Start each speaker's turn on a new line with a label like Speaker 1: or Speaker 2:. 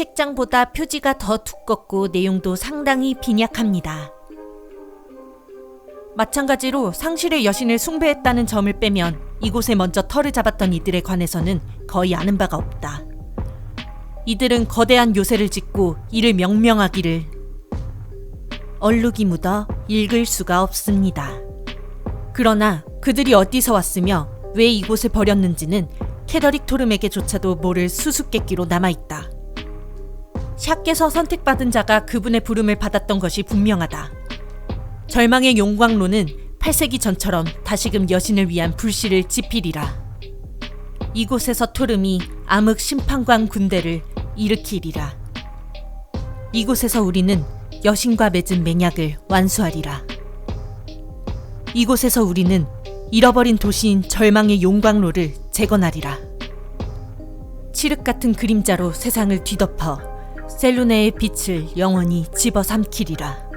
Speaker 1: 책장보다 표지가 더 두껍고 내용도 상당히 빈약합니다. 마찬가지로 상실의 여신을 숭배했다는 점을 빼면 이곳에 먼저 털을 잡았던 이들에 관해서는 거의 아는 바가 없다. 이들은 거대한 요새를 짓고 이를 명명하기를 얼룩이 묻어 읽을 수가 없습니다. 그러나 그들이 어디서 왔으며 왜 이곳을 버렸는지는 캐더릭 토름에게조차도 모를 수수께끼로 남아있다. 샤께서 선택받은 자가 그분의 부름을 받았던 것이 분명하다. 절망의 용광로는 8세기 전처럼 다시금 여신을 위한 불씨를 지피리라. 이곳에서 토름이 암흑 심판관 군대를 일으키리라. 이곳에서 우리는 여신과 맺은 맹약을 완수하리라. 이곳에서 우리는 잃어버린 도시인 절망의 용광로를 재건하리라. 칠흑 같은 그림자로 세상을 뒤덮어 셀루네의 빛을 영원히 집어삼키리라.